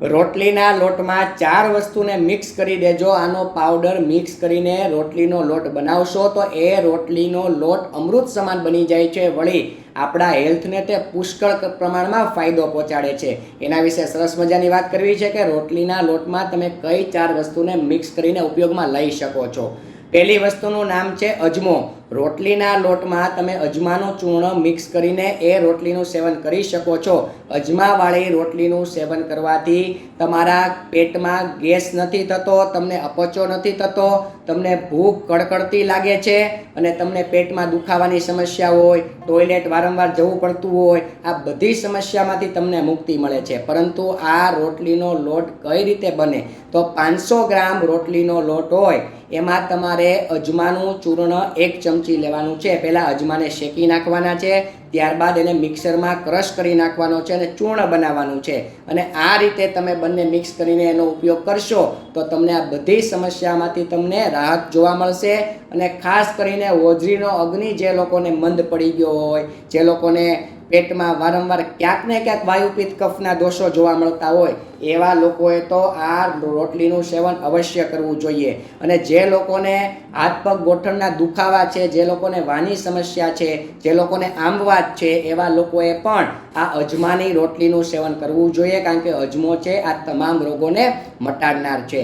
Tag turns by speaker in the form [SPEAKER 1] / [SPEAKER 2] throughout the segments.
[SPEAKER 1] રોટલીના લોટમાં ચાર વસ્તુને મિક્સ કરી દેજો. આનો પાવડર મિક્સ કરીને રોટલીનો લોટ બનાવશો તો એ રોટલીનો લોટ અમૃત સમાન બની જાય છે. વળી આપણા હેલ્થને તે પુષ્કળ પ્રમાણમાં ફાયદો પહોંચાડે છે. એના વિશે સરસ મજાની વાત કરવી છે કે રોટલીના લોટમાં તમે કઈ ચાર વસ્તુને મિક્સ કરીને ઉપયોગમાં લઈ શકો છો. પહેલી વસ્તુનું નામ છે અજમો. રોટલીના લોટમાં તમે અજમાનું ચૂર્ણ મિક્સ કરીને એ રોટલીનું સેવન કરી શકો છો. અજમાવાળી રોટલીનું સેવન કરવાથી તમારા પેટમાં ગેસ નથી થતો, તમને અપચો નથી થતો, તમને ભૂખ કડકડતી લાગે છે અને તમને પેટમાં દુખાવાની સમસ્યા હોય, ટોયલેટ વારંવાર જવું પડતું હોય, આ બધી સમસ્યામાંથી તમને મુક્તિ મળે છે. પરંતુ આ રોટલીનો લોટ કઈ રીતે બને? તો પાંચસો ગ્રામ રોટલીનો લોટ હોય, એમાં તમારે અજમાનું ચૂર્ણ એક ચમચી લેવાનું છે. પહેલાં અજમાને શેકી નાખવાના છે. ત્યારબાદ એને મિક્સરમાં ક્રશ કરી નાખવાનો છે અને ચૂર્ણ બનાવવાનું છે. અને આ રીતે તમે બંને મિક્સ કરીને એનો ઉપયોગ કરશો તો તમને આ બધી સમસ્યામાંથી તમને રાહત જોવા મળશે. અને ખાસ કરીને હોજરીનો અગ્નિ જે લોકોને મંદ પડી ગયો હોય, જે લોકોને પેટમાં વારંવાર ક્યાંક ને ક્યાંક વાયુપિત કફના દોષો જોવા મળતા હોય, એવા લોકોએ તો આ રોટલીનું સેવન અવશ્ય કરવું જોઈએ. અને જે લોકોને હાથ પગ ગોઠણના દુખાવા છે, જે લોકોને વાની સમસ્યા છે, જે લોકોને આંબવાત છે એવા લોકોએ પણ આ અજમાની રોટલીનું સેવન કરવું જોઈએ કારણ કે અજમો છે આ તમામ રોગોને મટાડનાર છે.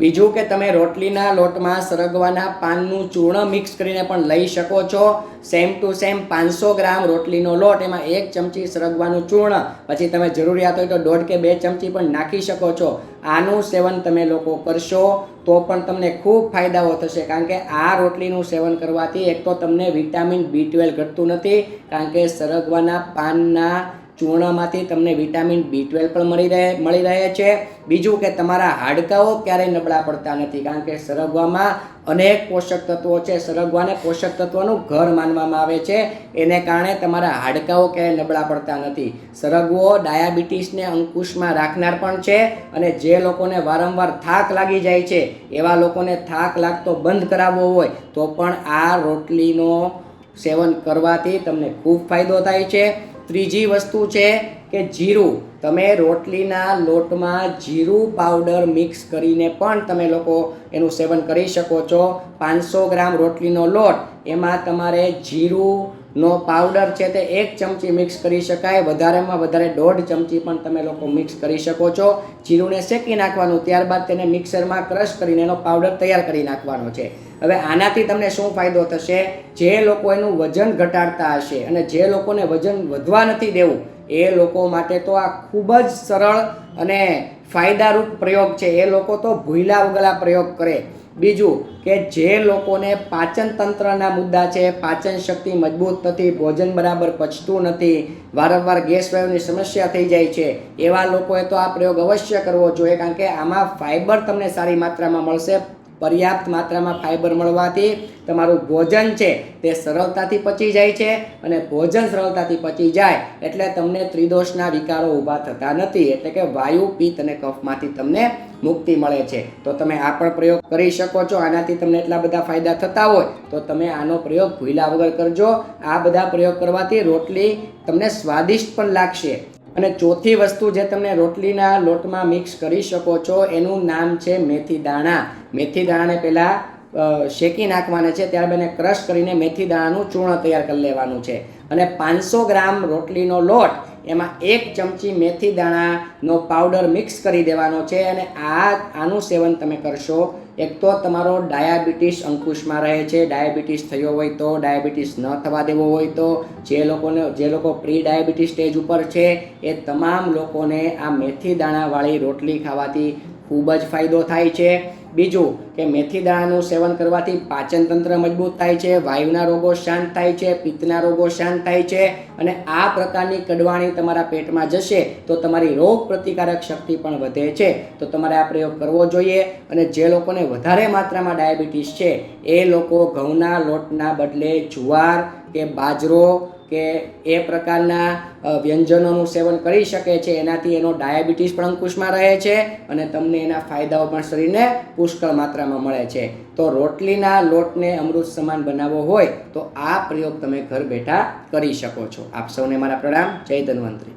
[SPEAKER 1] બીજું કે તમે રોટલીના લોટમાં સરગવાના પાનનું ચૂર્ણ મિક્સ કરીને પણ લઈ શકો છો. સેમ ટુ સેમ પાંચસો ગ્રામ રોટલીનો લોટ, એમાં એક ચમચી સરગવાનું ચૂર્ણ, પછી તમે જરૂરિયાત હોય તો દોઢ કે બે ચમચી પણ નાખી શકો છો. આનું સેવન તમે લોકો કરશો તો પણ તમને ખૂબ ફાયદાઓ થશે, કારણ કે આ રોટલીનું સેવન કરવાથી એક તો તમને વિટામિન બી ટ્વેલ્વ ઘટતું નથી, કારણ કે સરગવાના પાનના ચૂર્ણમાંથી તમને વિટામિન બી ટ્વેલ્વ પણ મળી રહે મળી રહે છે. બીજું કે તમારા હાડકાઓ ક્યારેય નબળા પડતા નથી, કારણ કે સરગવામાં અનેક પોષક તત્વો છે. સરગવાને પોષક તત્વોનું ઘર માનવામાં આવે છે. એને કારણે તમારા હાડકાઓ ક્યારેય નબળા પડતા નથી. સરગવો ડાયાબિટીસને અંકુશમાં રાખનાર પણ છે અને જે લોકોને વારંવાર થાક લાગી જાય છે, એવા લોકોને થાક લાગતો બંધ કરાવવો હોય, તો પણ આ રોટલીનો સેવન કરવાથી તમને ખૂબ ફાયદો થાય છે. ત્રીજી વસ્તુ છે કે જીરું. તમે રોટલીના લોટમાં જીરું પાવડર મિક્સ કરીને પણ તમે લોકો એનું સેવન કરી શકો છો. પાંચસો ગ્રામ રોટલીનો લોટ, એમાં તમારે જીરુંનો પાવડર છે તે એક ચમચી મિક્સ કરી શકાય. વધારેમાં વધારે દોઢ ચમચી પણ તમે લોકો મિક્સ કરી શકો છો. જીરુંને શેકી નાખવાનું, ત્યારબાદ તેને મિક્સરમાં ક્રશ કરીને એનો પાવડર તૈયાર કરી નાખવાનો છે. હવે આનાથી તમને શું ફાયદો થશે? જે લોકો એનું વજન ઘટાડતા હશે અને જે લોકોને વજન વધવા નથી દેવું, એ લોકો માટે તો આ ખૂબ જ સરળ અને ફાયદારૂપ પ્રયોગ છે. એ લોકો તો ભૂલા ઉગલા પ્રયોગ કરે. બીજું કે જે લોકોને પાચન તંત્રના મુદ્દા છે, પાચન શક્તિ મજબૂત નથી, ભોજન બરાબર પચતું નથી, વારંવાર ગેસ વાયુની સમસ્યા થઈ જાય છે, એવા લોકોએ તો આ પ્રયોગ અવશ્ય કરવો જોઈએ, કારણ કે આમાં ફાઇબર તમને સારી માત્રામાં મળશે પર્યાપ્ત માત્રામાં ફાઇબર મળવાથી તમારું ભોજન છે તે સરળતાથી પચી જાય છે અને ભોજન સરળતાથી પચી જાય એટલે તમને ત્રિદોષના વિકારો ઊભા થતા નથી. એટલે કે વાયુ, પિત્ત અને કફમાંથી તમને મુક્તિ મળે છે. તો તમે આ પણ પ્રયોગ કરી શકો છો. આનાથી તમને એટલા બધા ફાયદા થતા હોય તો તમે આનો પ્રયોગ ભૂલા વગર કરજો. આ બધા પ્રયોગ કરવાથી રોટલી તમને સ્વાદિષ્ટ પણ લાગશે. અને ચોથી વસ્તુ જે તમે રોટલીના લોટમાં મિક્સ કરી શકો છો, એનું નામ છે મેથી દાણા. મેથી દાણાને પહેલાં શેકી નાખવાના છે, ત્યારબાદ ક્રશ કરીને મેથી દાણાનું ચૂર્ણ તૈયાર કરી લેવાનું છે. અને પાંચસો ગ્રામ રોટલીનો લોટ એમાં એક ચમચી મેથી દાણાનો પાવડર મિક્સ કરી દેવાનો છે અને આ આનું સેવન તમે કરશો. એક તો તમારો ડાયાબિટીસ અંકુશમાં રહે છે. ડાયાબિટીસ થયો હોય તો ડાયાબિટીસ ન થવા દેવો હોય તો જે લોકોને જે લોકો પ્રી ડાયાબિટીસ સ્ટેજ ઉપર છે, એ તમામ લોકોને આ મેથી દાણાવાળી રોટલી ખાવાથી ખૂબ જ ફાયદો થાય છે. બીજું કે મેથી દાણાનું સેવન કરવાથી પાચનતંત્ર મજબૂત થાય છે, વાયુના રોગો શાંત થાય છે, પિત્તના રોગો શાંત થાય છે અને આ પ્રકારની કડવાણી તમારા પેટમાં જશે તો તમારી રોગ પ્રતિકારક શક્તિ પણ વધે છે. તો તમારે આ પ્રયોગ કરવો જોઈએ અને જે લોકોને વધારે માત્રામાં ડાયાબિટીસ છે, એ લોકો ઘઉંના લોટના બદલે જુવાર કે બાજરો કે એ પ્રકારના વ્યંજનોનું સેવન કરી શકે છે. એનાથી એનો ડાયાબિટીસ પણ અંકુશમાં રહે છે અને તમને એના ફાયદાઓ પણ શરીરને પુષ્કળ માત્રામાં મળે છે. તો રોટલીના લોટને અમૃત સમાન બનાવવો હોય તો આ પ્રયોગ તમે ઘર બેઠા કરી શકો છો. આપ સૌને મારા પ્રણામ. જય ધન્વંતરી.